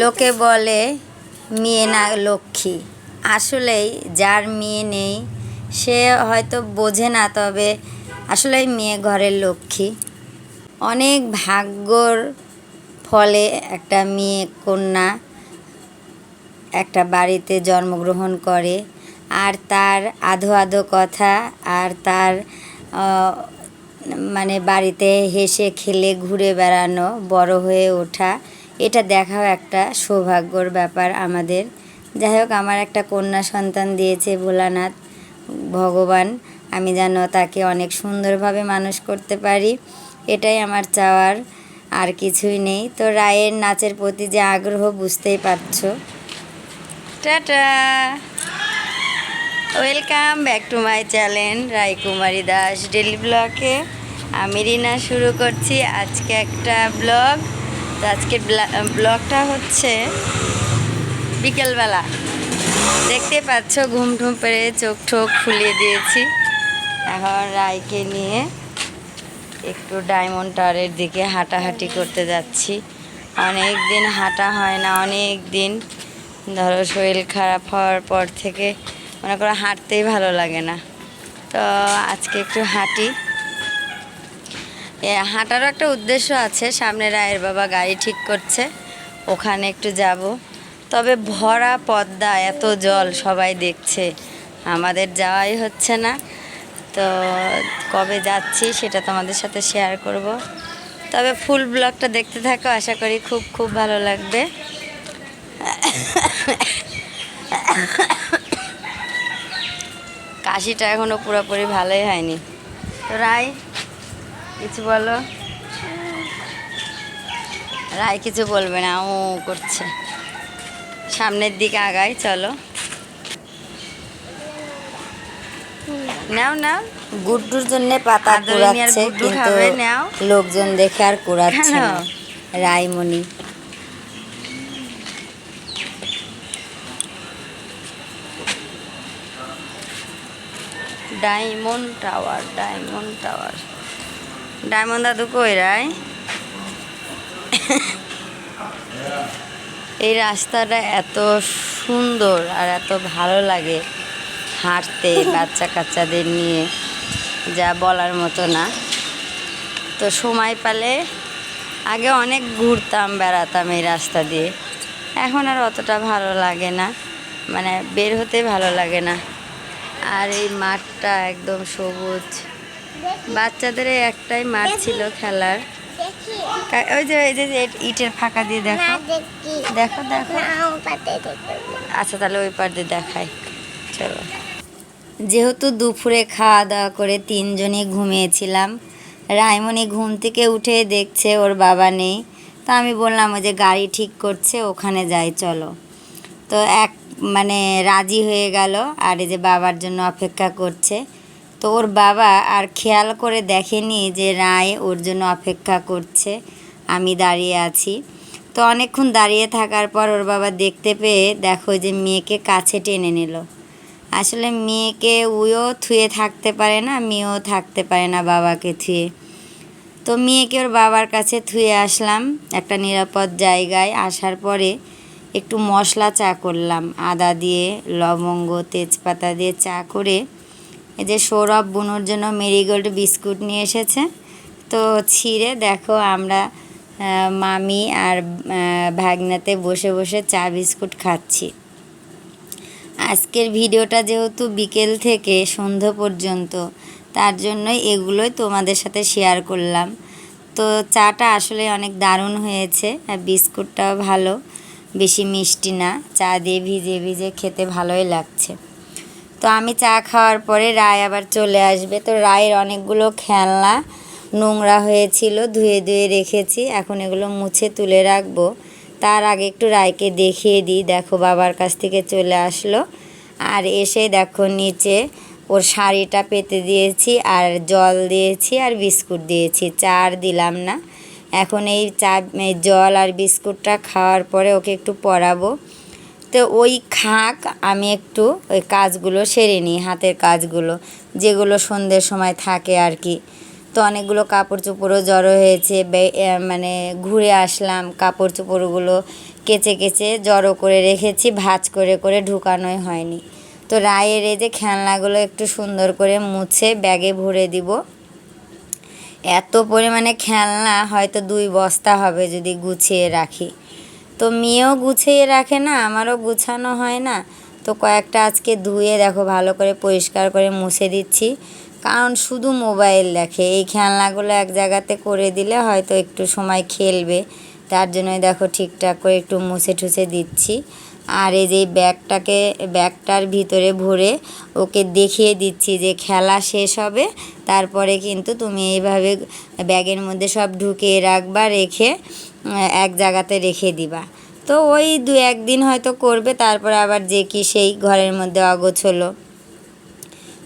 লোকে বলে, মেয়ে না লক্ষ্মী। আসলেই যার মেয়ে নেই, সে হয়তো বোঝে না, তবে আসলেই মেয়ে ঘরের লক্ষ্মী। অনেক ভাগ্যর ফলে একটা মেয়ে কন্যা একটা বাড়িতে জন্মগ্রহণ করে, আর তার আধো আধো কথা, আর তার মানে বাড়িতে হেসে খেলে ঘুরে বেড়ানো, বড় হয়ে ওঠা এটা দেখাও একটা সৌভাগ্যর ব্যাপার আমাদের। যাই হোক, আমার একটা কন্যা সন্তান দিয়েছে ভোলানাথ ভগবান। আমি যেন তাকে অনেক সুন্দরভাবে মানুষ করতে পারি। এটাই আমার চাওয়ার, আর কিছুই নেই। তো রায়ের নাচের প্রতি যে আগ্রহ, বুঝতেই পারছ। Tata! Welcome back to my channel Raikumari Das daily ব্লগে। আমি রিনা, শুরু করছি আজকে একটা ব্লগ। তো আজকের ব্লগটা হচ্ছে বিকেলবেলা। দেখতে পাচ্ছ, ঘুম টুম পেরে চোখ ঠোক ফুলিয়ে দিয়েছি। এখন রায়কে নিয়ে একটু ডায়মন্ড টাওয়ারের দিকে হাঁটাহাঁটি করতে যাচ্ছি। অনেক দিন হাঁটা হয় না, অনেক দিন। ধরো, শরীর খারাপ হওয়ার পর থেকে মনে করো হাঁটতেই ভালো লাগে না। তো আজকে একটু হাঁটি। হাঁটারও একটা উদ্দেশ্য আছে। সামনে রায়ের বাবা গাড়ি ঠিক করছে, ওখানে একটু যাব। তবে ভরা পদ্মা, এত জল সবাই দেখছে। আমাদের যাওয়াই হচ্ছে না। তো কবে যাচ্ছি সেটা তোমাদের সাথে শেয়ার করব। তবে ফুল ব্লগটা দেখতে থাকো, আশা করি খুব খুব ভালো লাগবে। কাশিটা এখনও পুরোপুরি ভালোই হয়নি। তো রায়? কিছু বলো? রায় কিছু বলবে না ও করছে। সামনের দিকে আগাই চলো। নাও নাও। গুড্ডুর জন্য পাতা কুড়াচ্ছে কিন্তু লোকজন দেখে আর কুড়াচ্ছে না। Raimoni. Diamond tower diamond tower. Diamond দাদু কই রায়? এই রাস্তাটা এত সুন্দর আর এত ভালো লাগে হাঁটতে বাচ্চা কাচ্চাদের নিয়ে, যা বলার মতো না। তো সময় পেলে আগে অনেক ঘুরতাম, বেড়াতাম এই রাস্তা দিয়ে। এখন আর অতটা ভালো লাগে না মানে বের হতে ভালো লাগে না। আর এই মাঠটা একদম সবুজ। বাচ্চাদের একটাই মাঠ ছিল খেলার। ওই যে ওই যে ইটের ফাঁকা দিয়ে দেখো। দেখো। দেখি আচ্ছা তাহলে ওই পার দিয়ে দেখাই। চলো। যেহেতু দুপুরে খাওয়া দাওয়া করে তিনজনই ঘুমিয়েছিলাম রায়মণি ঘুম থেকে উঠে দেখছে ওর বাবা নেই। তো আমি বললাম ওই যে গাড়ি ঠিক করছে ওখানে যাই চলো। তো এক মানে রাজি হয়ে গেল আর এই যে বাবার জন্য অপেক্ষা করছে। তো ওর বাবা আর খেয়াল করে দেখেনি যে রায় ওর জন্য অপেক্ষা করছে। আমি দাঁড়িয়ে আছি। তো অনেকক্ষণ দাঁড়িয়ে থাকার পর ওর বাবা দেখতে পেয়ে দেখো যে মেয়েকে কাছে টেনে নিল। আসলে মেয়েকে উইও থুয়ে থাকতে পারে না, মেয়েও থাকতে পারে না বাবাকে থুয়ে। তো মেয়েকে ওর বাবার কাছে থুয়ে আসলাম একটা নিরাপদ জায়গায়। আসার পরে একটু মশলা চা করলাম। আদা দিয়ে, লবঙ্গ, তেজপাতা দিয়ে চা করে এই যে সৌরভ বুনোর জন্য মেরিগোল্ড বিস্কুট নিয়ে এসেছে। তো ছিঁড়ে দেখো আমরা মামি আর ভাগনাতে বসে বসে চা বিস্কুট খাচ্ছি। আজকের ভিডিওটা যেহেতু বিকেল থেকে সন্ধ্যা পর্যন্ত, তার জন্যই এগুলোই তোমাদের সাথে শেয়ার করলাম। তো চাটা আসলে অনেক দারুণ হয়েছে আর বিস্কুটটাও ভালো, বেশি মিষ্টি না, চা দিয়ে ভিজে ভিজে খেতে ভালোই লাগছে। তো আমি চা খাওয়ার পরে রায় আবার চলে আসবে। তো রায়ের অনেকগুলো খেলনা নোংরা হয়েছিল, ধুয়ে ধুয়ে রেখেছি। এখন এগুলো মুছে তুলে রাখব। তার আগে একটু রায়কে দেখিয়ে দিই। দেখো বাবার কাছ থেকে চলে আসলো। আর এসে দেখো নিচে ওর শাড়িটা পেতে দিয়েছি, আর জল দিয়েছি, আর বিস্কুট দিয়েছি। চা আর দিলাম না। এখন এই চা জল আর বিস্কুটটা খাওয়ার পরে ওকে একটু পরাবো। তো ওই খাক আমি একটু ওই কাজগুলো সেরে নিই, হাতের কাজগুলো, যেগুলো সন্ধ্যের সময় থাকে আর কি। তো অনেকগুলো কাপড় চোপড়ও জড়ো হয়েছে মানে ঘুরে আসলাম কাপড় চোপড়গুলো কেচে কেচে জড়ো করে রেখেছি, ভাজ করে করে ঢুকানোই হয়নি। তো রায়ের এই যে খেলনাগুলো একটু সুন্দর করে মুছে ব্যাগে ভরে দিব। এত পরিমাণে খেলনা হয়তো দুই বস্তা হবে যদি গুছিয়ে রাখি। তো মেয়েও গুছিয়ে রাখে না, আমারও গুছানো হয় না। তো কয়েকটা আজকে ধুয়ে দেখো, ভালো করে পরিষ্কার করে মুছে দিচ্ছি। কারণ শুধু মোবাইল দেখে, এই খেলনাগুলো এক জায়গাতে করে দিলে হয়তো একটু সময় খেলবে। তার জন্যই দেখো ঠিকঠাক করে একটু মুছে ঠুছে দিচ্ছি। আর এই যে ব্যাগটাকে, ব্যাগটার ভিতরে ভরে ওকে দেখিয়ে দিচ্ছি যে খেলা শেষ হবে। তারপরে কিন্তু তুমি এইভাবে ব্যাগের মধ্যে সব ঢুকিয়ে রাখবা, রেখে এক জায়গাতে রেখে দিবা। তো ওই দু একদিন হয়তো করবে, তারপরে আবার যে কি সেই ঘরের মধ্যে অগোছলো।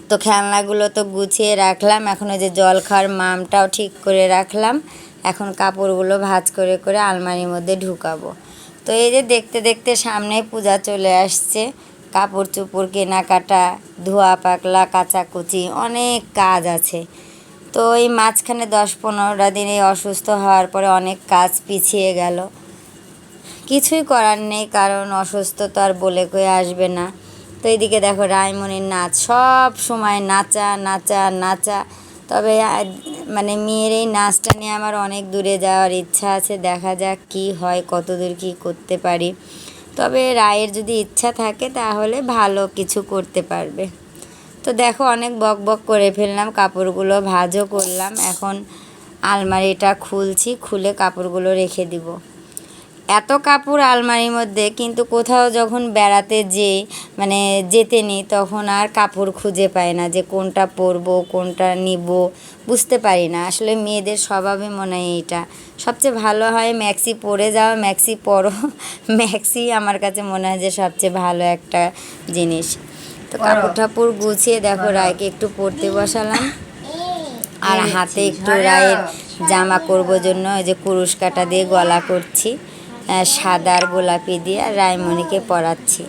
তো খেলনাগুলো তো গুছিয়ে রাখলাম, এখন ওই যে জল খাওয়ার মামটাও ঠিক করে রাখলাম। এখন কাপড়গুলো ভাঁজ করে করে আলমারির মধ্যে ঢুকাবো। তো এই যে দেখতে দেখতে সামনে পূজা চলে আসছে। কাপড় চোপড় কেনাকাটা, ধোয়া পাকলা, কাচাকুচি, অনেক কাজ আছে। তো এই মাঝখানে দশ পনেরোটা দিন এই অসুস্থ হওয়ার পরে অনেক কাজ পিছিয়ে গেল। কিছুই করার নেই, কারণ অসুস্থ তো আর বলে কয়ে আসবে না। তো এইদিকে দেখো রায়মণির নাচ, সব সময় নাচা নাচা নাচা। তবে মানে মেয়ের এই নাচটা নিয়ে আমার অনেক দূরে যাওয়ার ইচ্ছা আছে, দেখা যাক কি হয় কত দূর কী করতে পারি। তবে রায়ের যদি ইচ্ছা থাকে তাহলে ভালো কিছু করতে পারবে। তো দেখো অনেক বক বক করে ফেললাম, কাপড়গুলো ভাজও করলাম। এখন আলমারিটা খুলছি, খুলে কাপড়গুলো রেখে দিব। এত কাপড় আলমারির মধ্যে, কিন্তু কোথাও যখন বেড়াতে যে মানে যেতে নিই, তখন আর কাপড় খুঁজে পাই না যে কোনটা পরবো, কোনটা নিব, বুঝতে পারি না। আসলে মেয়েদের স্বভাবই মনে হয় এইটা। সবচেয়ে ভালো হয় ম্যাক্সি পরে যাওয়া ম্যাক্সি পরো। ম্যাক্সি আমার কাছে মনে হয় যে সবচেয়ে ভালো একটা জিনিস। তো কাপড় টাপড় গুছিয়ে দেখো রায়কে একটু পরতে বসালাম। আর হাতে একটু রায়ের জামা করব জন্য ওই যে কুরুশ কাটা দিয়ে গলা করছি সাদা আর গোলাপি দিয়ে আর রায়মণিকে পরাচ্ছি।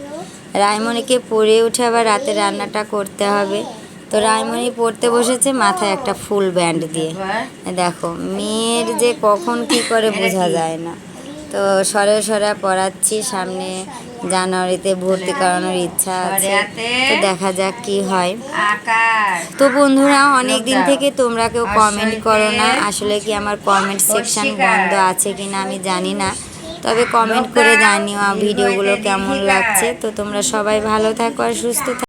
রায়মণিকে পরে উঠে আবার রাতে রান্নাটা করতে হবে। তো রায়মণি পড়তে বসেছে মাথায় একটা ফুল ব্যান্ড দিয়ে। দেখো মেয়ের যে কখন কি করে বোঝা যায় না। তো সরে সরে পড়াচ্ছি, সামনে জানুয়ারিতে ভর্তি করানোর ইচ্ছা আছে। তো দেখা যাক কি হয়। তো বন্ধুরা অনেক দিন থেকে তোমরা কেউ কমেন্ট করো না। আসলে কি আমার কমেন্ট সেকশন বন্ধ আছে কি না আমি জানি না। তবে কমেন্ট করে জানিও ভিডিওগুলো কেমন লাগছে। তো তোমরা সবাই ভালো থাকো আর সুস্থ থাকো।